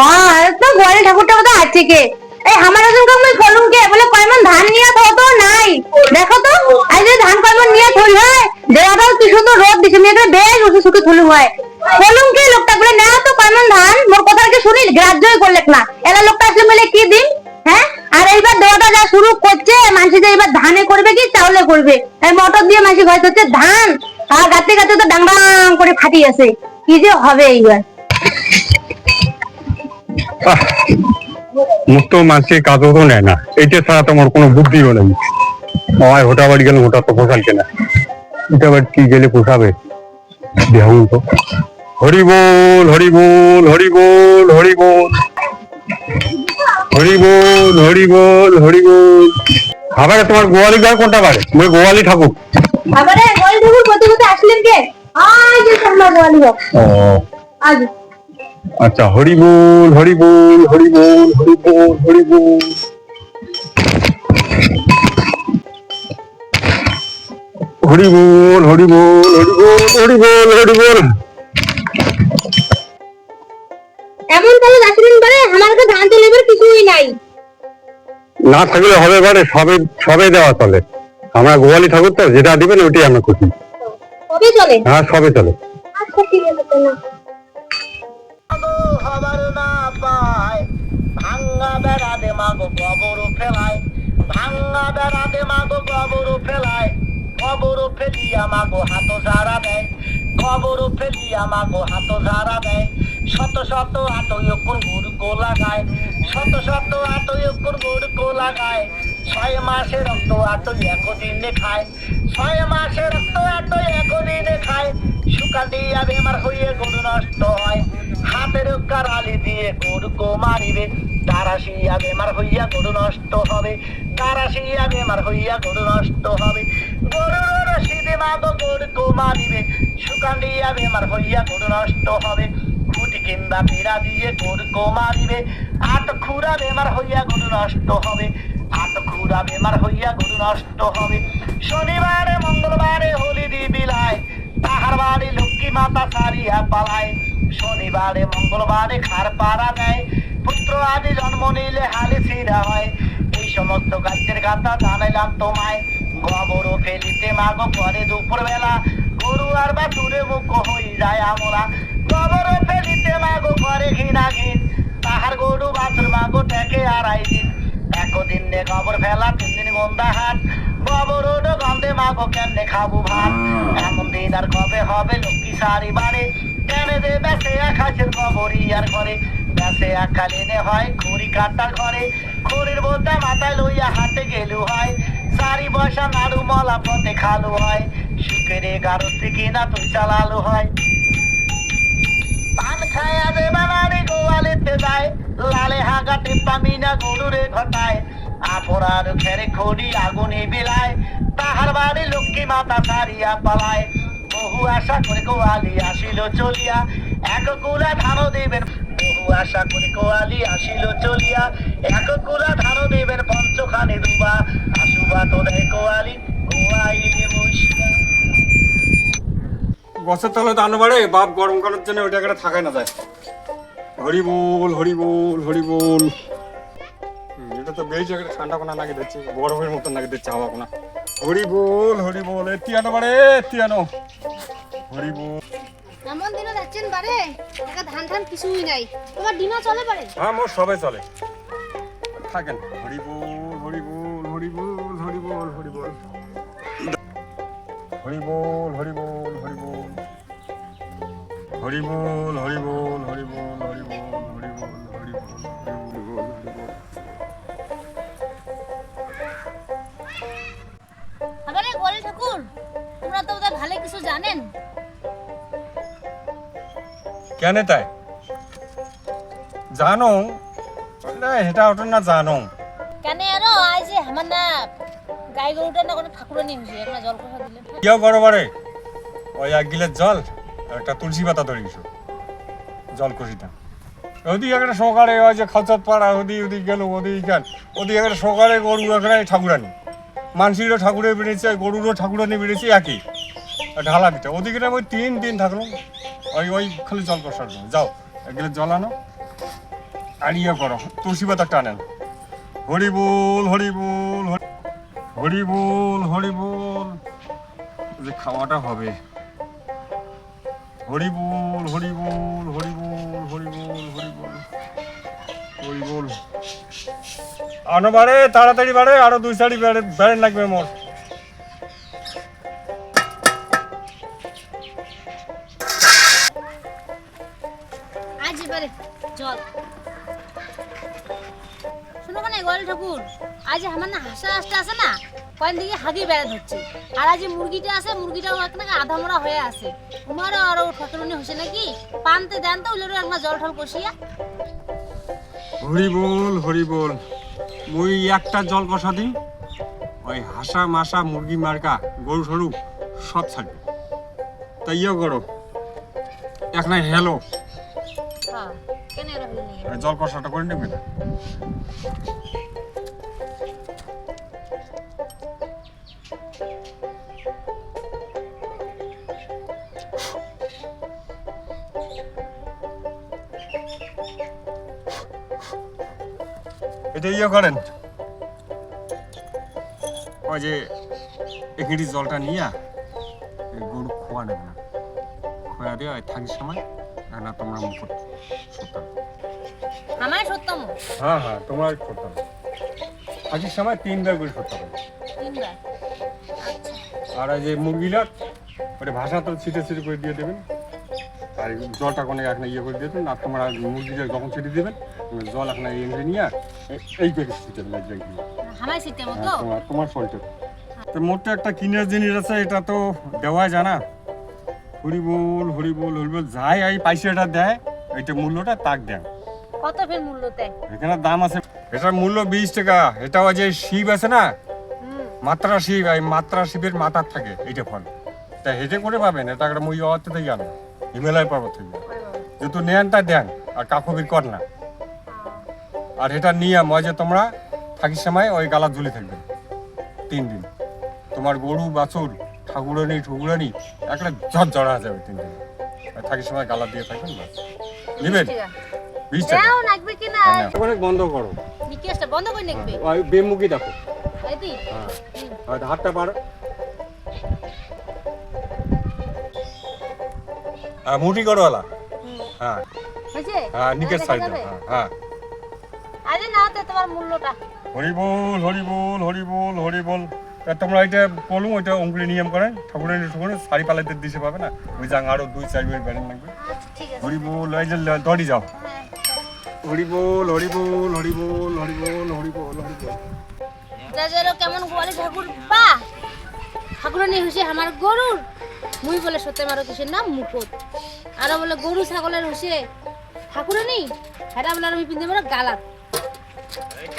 হ্যাঁ তো গোয়ালি ঠাকুরটা তো আছে কে? এই আমার ওজন কমই ফলুন কে? বলে, কয়মন ধান নিয়ে তো তো, নাই। দেখো তো আজ যে ধান কয়মন নিয়ে থই হয়, দেওয়াটাও কি সুন্দর রোদ দিছে? মেয়েটা বেশ উঠে সুখে থলু হয়। ফলুন কে লোকটা বলে, না তো, কয়মন ধান, মোর কথা কি শুনি, গ্রাহ্যই করলেক না। এলা লোকটা আসলে মিলে কি দিন? হ্যাঁ? আর এইবার দেওয়াটা যা শুরু করছে মানুষ যে এবার ধানে করবে কি, চাউলে করবে। এই মোটর দিয়ে মানুষ হয়তো হচ্ছে ধান, আর গাতে গাতে তো ডাং ডাং করে আছে। কি যে হবে এইবার? মুক্ত কাজও নেয় না। এইটা ছাড়া তোমার কোনো হোটা বাড়ি গেলে হোটা তো পোষাল কেনা কি গেলে পোষাবে? তো খাবারে তোমার গোয়ালি গায়ে কোনটা বাড়ে গোয়ালি ঠাকুর। খাবারে গোয়ালি ঠাকুর কত কত আসলেন কে? তোমরা হোক আজ আচ্ছা হরি বল হরি বল হরি বল হরি বল হরি বল। হরি বল হরি বল হরি বল হরি বল এমন তাহলে আমার কাছে ধান তেলের কিছুই নাই। না থাকলে হবে বারে সবে সবে দেওয়া চলে। আমরা গোয়ালি ঠাকুর তো যেটা দিবেন ওইটাই আমরা খুশি। কবে চলে? হ্যাঁ সবে চলে। আচ্ছা ঠিক আছে না। খবর না পায় ভাঙ্গা বেড়াতে মাগো কবর ফেলায় ভাঙ্গা বেড়াতে মাগো কবর ফেলায় কবর ফেলিয়া মাগো হাত ঝাড়া দেয় কবর ফেলিয়া মাগো হাত ঝাড়া দেয়। শত শত আতয়কুর গুড় কো লাগায় শত শত আতয়কুর গুড় কো লাগায় ছয় মাসে রক্ত আটো একদিনে খায় ছয় মাসে রক্ত আটো একদিনে খায় শুকা দিয়া বেমার হইয়ে গরু নষ্ট হয়। হাতের কারালি দিয়ে গরু কো মারিবে। তারাশিয়া বেমার হইয়া গরু নষ্ট হবে। তারাশিয়া বেমার হইয়া গরু নষ্ট হবে। গরুর রশিদে মাগো গরু কো মারিবে। শুকান দিয়া বেমার হইয়া গরু নষ্ট হবে। খুঁটি কিংবা পিড়া দিয়ে গরু কো মারিবে। আট খুরা বেমার হইয়া গরু নষ্ট হবে। আট বেমার হইয়া গরু নষ্ট হবে। শনিবারে, মঙ্গলবারে হোলি দি বিলায়, তাহার বাড়ি লক্ষ্মী মাতা সারিয়া পালায়। শনিবারে, মঙ্গলবারে খার পাড়া দেয়, পুত্র আদি জন্ম নিলে হালি ছিঁড়া হয়। এই সমস্ত গাছের গাতা জানাইলাম তোমায়। গোবর ফেলিতে মাগো পরে দুপুর বেলা গরু আর বা দূরে মুখ হয়ে যায় আমরা গোবর ফেলিতে মাগো করে ঘিনা ঘিন তাহার গরু বাছুর মাগো টেকে আড়াই দিন। একদিন নে গোবর ফেলা তিন দিন গন্ধা হাট। গোবর ওটো গন্ধে মাগো কেমনে খাব ভাত? এমন দিন আর কবে হবে? লক্ষ্মী সারি বাড়ে। কেনে দে বেসে আকাশের গোবরই আর ঘরে? বেসে আকালিনে হয় খড়ি কাটার ঘরে। খড়ির বোঝা মাথায় লইয়া হাতে গেলু হয়। সারি বসা নাড়ু মলা পথে খালু হয়। শুকেরে গারস্তি কিনা তুই চালালু হয়। পান খায়া দে বানারে গোয়ালেতে যায়। লালে হাগা টেপা মিনা গরুরে ঘটায়। আপরার খেরে খড়ি আগুনে বিলায়। তাহার বাড়ি লক্ষ্মী মাতা সারিয়া পালায়। বহু আশা করে গোয়ালি আসিল চলিয়া। এক কুলা ধান দেবেন বহু আশা করে গোয়ালি আসিল চলিয়া। এক কুলা ধান দেবেন পঞ্চখানে দুবা। আসুবা তো দেয় গোয়ালি গোয়াইলে বসিয়া গছের তলে দান বাড়ে, বাপ গরম করার জন্য ওইটা করে থাকায় না যায়। হরি বল হরি বল হরি বল এটা তো বেশ একটা ঠান্ডা কোনা নাকি দিচ্ছে গরমের মতন নাকি দিচ্ছে হাওয়া কোনা। হরি বল হরি বল এতিয়ানো বাড়ে এতিয়ানো হরি বল এমন দিনে যাচ্ছেন বারে টাকা ধান ধান কিছুই নাই। তোমার ডিমা চলে পারে হ্যাঁ মোর সবাই চলে। থাকেন। হরি বল হরি বল হরি বল হরি বল হরি বল হরি বল হরি বল হরি বল হরি বল হরি বল হরি বল হরি বল ঠাকুর তোমরা তো বোধহয় ভালো কিছু জানেন। কেন তাই? জানো না এটা ওটা না জানো। কেন আরও আই যে আমার না গাই গরুটা না কোনো ঠাকুর নিয়ে হয়েছে একটা জল কথা দিলে কেউ বরাবরে ওই এক গিলের জল আর একটা তুলসী পাতা ধরে ধরিস জল কষিটা ওদিকে একটা সকালে ওই যে খাচাত পাড়া ওদিক ওদিক গেল ওদিক গেল ওদিকে একটা সকালে গরু এখানে ঠাকুরানি। মানসিরও ঠাকুরে বেড়েছে গরুরও ঠাকুরানি বেড়েছে, একই। ঢালা দিতে ওদিকে আমি তিন দিন থাকলাম ওই ওই খালি জল কষার যাও একদিকে জল আনো। আর ইয়ে করো, তুলসী পাতা টানেন হরিবুল হরিবুল হরিবুল হরিবুল। যে খাওয়াটা হবে। Horrible horrible horrible horrible horrible horrible. আনো বাড়ে তাড়াতাড়ি বাড়ে আরও দুই বেড়ে বেড়ে লাগবে মোর আজ এবারে জল শোনো কেন গোয়াল ঠাকুর আজ আমার না হাসা হাসটা আছে না কয়েন দিকে হাগি বেড়াত হচ্ছে আর আজ মুরগিটা আছে মুরগিটাও আধা মরা হয়ে আছে। আরও ঠকরুনি নাকি? পানতে দেন তো জল ঠল কষিয়া। হরি বল হরি বল মুই একটা জল কষা দিই ওই হাসা মাসা মুরগি মার্কা গরু সরু সব থাকবে তাই ইয়ে করো। এক নাই হ্যালো হ্যাঁ হলো? জল কষাটা করে নেবে না? এটা ইয়ে করেন। ওই যে এখানে জলটা নিয়ে গরু খোয়া নেবে না খোয়া দিয়ে ওই থাকির সময় না তোমরা মুখ সত্য আমায় সত্যম হ্যাঁ হ্যাঁ তোমার করতে হবে থাকির সময় তিনবার করে করতে হবে তিনবার আর যে মুরগিটা ওটা ভাষা তো ছিটে ছিটে করে দিয়ে দেবেন। আর জলটা কোনো এখন ইয়ে করে দিয়ে দেবেন। আর তোমার মুরগিটা যখন ছিটে দেবেন জল এনে নিয়ে এই- ছিটে দেবেন হামাই হ্যাঁ, তোমার তোমার ফলটা তো মোটটা একটা কিনের জিনিস আছে এটা তো দেওয়া জানা হরিবোল হরিবোল হরিবোল যাই এই পয়সাটা দেয় এইটা মূল্যটা তাক দেন। কত ফের মূল্য দেয়? এখানে দাম আছে এটার মূল্য বিশ টাকা এটা ওই যে শিব আছে না? মাত্রা শিব এই মাত্রা শিবের মাথার থাকে এইটা ফল। তা হেঁটে করে পাবেন এটা একটা মই অর্থ থেকে আনো হিমালয় পর্বত থেকে। যেহেতু নেন তা দেন আর কাকবির কর না। আর এটা নিয়ে মজে তোমরা থাকির সময় ওই গালা ঝুলে থাকবে। তিন দিন। তোমার গরু বাছুর ঠাকুরানি ঠুকুরানি একটা ঝড় জড়া যাবে তিন দিন। আর থাকির সময় গালা দিয়ে থাকবেন নেবেন? বিশ টাকা। না? অনেক বন্ধ করো। নিকেশটা বন্ধ করে নাকবে? ওই বেমুখী দেখো। হ্যাঁ। হাতটা পারো হ্যাঁ মুঠি করো হ্যাঁ। হ্যাঁ নিকের দেখা সাইড। হ্যাঁ হ্যাঁ। আরে না তো তোমার মূল্যটা। হরি বল হরি বল হরি বল হরি বল তা তোমরা এটা বলুন ওইটা অঙ্কুলি নিয়ম করেন ঠাকুরের ঠাকুরে শাড়ি পালাইতে দিছে পাবে না? ওই যাং আরও দুই চার মিনিট লাগবে। আচ্ছা ঠিক আছে। হরি বল এই যে যাও। হ্যাঁ হরি বল হরি বল হরি বল হরি বল হরি বল হরি বল যা যেন কেমন গোয়ালি ঠাকুর? বা ঠাকুরানি হইছে আমার গরুর? মুই বলে সত্যি মারো কিসের নাম? মুকুট। আর বলে গরু ছাগলের হইছে ঠাকুরানি হেরা বলে আমি পিন্ধে মারো গালাত। Thank you.